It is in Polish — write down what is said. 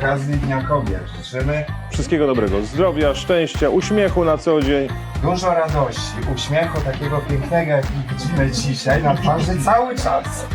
okazji Dnia Kobiet życzymy Wszystkiego dobrego, zdrowia, szczęścia, uśmiechu na co dzień. dużo radości, uśmiechu takiego pięknego, jaki widzimy dzisiaj na twarzy cały czas.